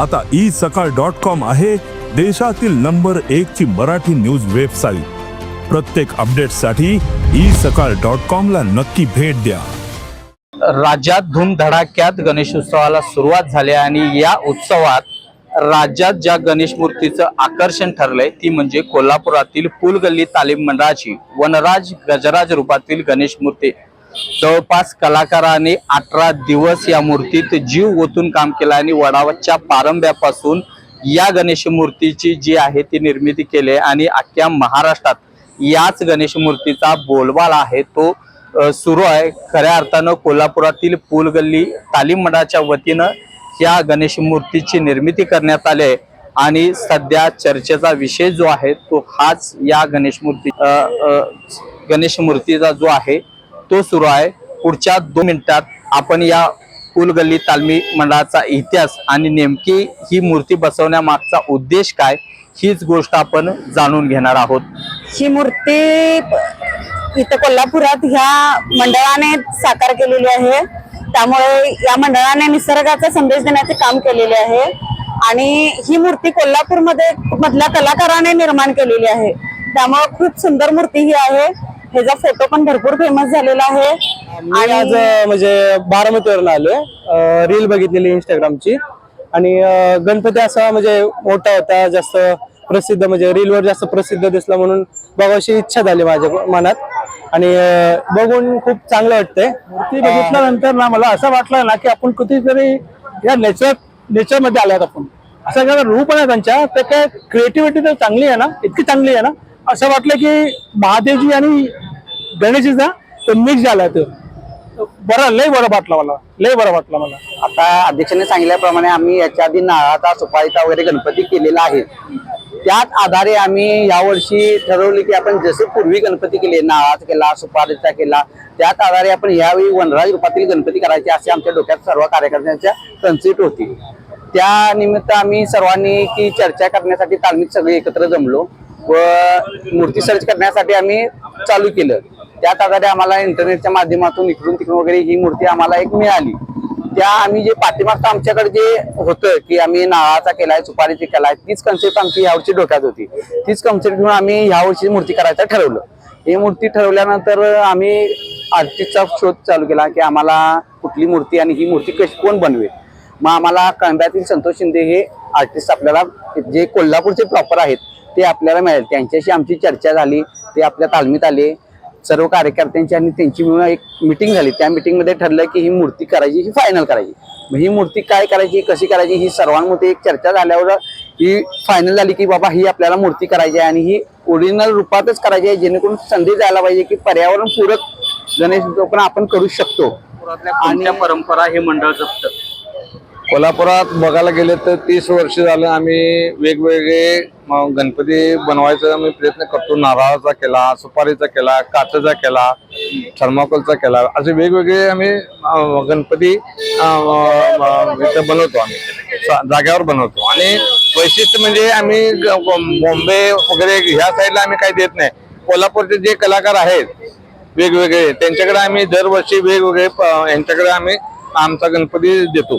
आता ई सकाळ dot com आहे देशातील नंबर एक ची मराठी न्यूज वेबसाईट. प्रत्येक अपडेटसाठी ई सकाळ डॉट कॉम ला नक्की भेट द्या. राज्यात धूमधडाक्यात गणेशोत्सवाला सुरुवात झाली आणि या उत्सवात राज्यात ज्या गणेश मूर्तीचं आकर्षण ठरलंय ती म्हणजे कोल्हापुरातील पुलगल्ली तालीम मंडळाची वनराज गजराज रूपातील गणेश मूर्ती. जवळपास कलाकाराने अठरा दिवस या मूर्तीत जीव ओतून काम केलं आणि वडावच्या पारंब्यापासून या गणेश मूर्तीची जी आहे ती निर्मिती केली आहे. आणि अख्ख्या महाराष्ट्रात याच गणेश मूर्तीचा बोलबाला आहे. तो सुरू आहे. खऱ्या अर्थानं कोल्हापुरातील पुलगल्ली तालीम मंडळाच्या वतीनं या गणेश मूर्तीची निर्मिती करण्यात आली आहे. आणि सध्या चर्चेचा विषय जो आहे तो हाच या गणेश मूर्ती गणेश मूर्तीचा जो आहे तो सुरू आहे. पुढच्या दोन मिनिटात आपण या पूलगल्ली तालमी मंडळाचा इतिहास आणि नेमकी ही मूर्ती बसवण्यामागचा उद्देश काय हीच गोष्ट आपण जाणून घेणार आहोत. ही मूर्ती इथं कोल्हापुरात ह्या मंडळाने साकार केलेली आहे. त्यामुळे या मंडळाने निसर्गाचा संदेश देण्याचे काम केलेले आहे. आणि ही मूर्ती कोल्हापूरमध्ये मधल्या कलाकाराने निर्माण केलेली आहे. त्यामुळे खूप सुंदर मूर्ती ही आहे. ह्याचा फोटो पण भरपूर फेमस झालेला आहे. आणि आज म्हणजे बारामतीवरून आलोय. रील बघितलेली इंस्टाग्रामची आणि गणपती असा म्हणजे मोठा होता जास्त प्रसिद्ध म्हणजे रीलवर जास्त प्रसिद्ध दिसला म्हणून बघायची इच्छा झाली माझ्या मनात. आणि बघून खूप चांगलं वाटतंय. मूर्ती बघितल्यानंतर ना मला असं वाटलं ना की आपण कुठेतरी या नेचर नेचरमध्ये आल्यात आपण. असं काय रूप आहे त्यांच्या तर काय क्रिएटिव्हिटी तर चांगली आहे ना? इतकी चांगली आहे ना? असं वाटलं की महादेवजी आणि गणेशजीचा तो मिक्स झाला तो. बरं लय बरं वाटलं मला. लय बरं वाटलं मला. आता अध्यक्षांनी सांगितल्याप्रमाणे आम्ही याच्या आधी नाळाचा सुपारीचा वगैरे गणपती केलेला आहे. त्याच आधारे आम्ही यावर्षी ठरवले की आपण जसे पूर्वी गणपती केले नाळाचा केला सुपारीचा केला त्याच आधारे आपण यावेळी वनराज रूपातील गणपती करायचे असे आमच्या डोक्यात सर्व कार्यकर्त्यांच्या कन्सेप्ट होती. त्या निमित्त आम्ही सर्वांनी की चर्चा करण्यासाठी तालमीत सगळे एकत्र जमलो व मूर्ती सर्च करण्यासाठी आम्ही चालू केलं. त्या आधारे आम्हाला इंटरनेटच्या माध्यमातून इकडून तिकडून वगैरे ही मूर्ती आम्हाला एक मिळाली. त्या आम्ही जे पाठीमागचं आमच्याकडे जे होतं की आम्ही नाळाचा केलाय सुपारीची केलाय तीच कन्सेप्ट आमची यावर्षी डोक्यात होती. तीच कन्सेप्ट घेऊन आम्ही यावर्षी मूर्ती करायचं ठरवलं. ही मूर्ती ठरवल्यानंतर आम्ही आर्टिस्टचा शोध चालू केला की आम्हाला कुठली मूर्ती आणि ही मूर्ती कशी कोण बनवेल? मग आम्हाला कळंब्यातील संतोष शिंदे हे आर्टिस्ट आपल्याला जे कोल्हापूरचे प्रॉपर आहेत ते आपल्याला मिळेल. त्यांच्याशी आमची चर्चा झाली ते आपल्या तालमीत आले. सर्व कार्यकर्त्यांची आणि त्यांची मिळून एक मिटिंग झाली. त्या मिटिंगमध्ये ठरलं की ही मूर्ती करायची ही फायनल करायची. मग ही मूर्ती काय करायची कशी करायची ही सर्वांमध्ये एक चर्चा झाल्यावर ही फायनल झाली की बाबा ही आपल्याला मूर्ती करायची आहे आणि ही ओरिजिनल रूपातच करायची आहे जेणेकरून संदेश जायला पाहिजे की पर्यावरण पूरक गणेश आपण करू शकतो. आणि परंपरा हे मंडळ जपतं? कोल्हापुरात बघायला गेले तर तीस वर्ष झालं आम्ही वेगवेगळे गणपती बनवायचा आम्ही प्रयत्न करतो. नारळाचा केला सुपारीचा केला काचेचा केला थर्माकोलचा केला. असे वेगवेगळे आम्ही गणपती इथं बनवतो आम्ही. सा- जाग्यावर बनवतो. आणि वैशिष्ट्य म्हणजे आम्ही ग- बॉम्बे वगैरे ह्या साईडला आम्ही काही देत नाही. कोल्हापूरचे जे कलाकार आहेत वेगवेगळे त्यांच्याकडे आम्ही दरवर्षी वेगवेगळे प- यांच्याकडे आम्ही आमचा गणपती देतो.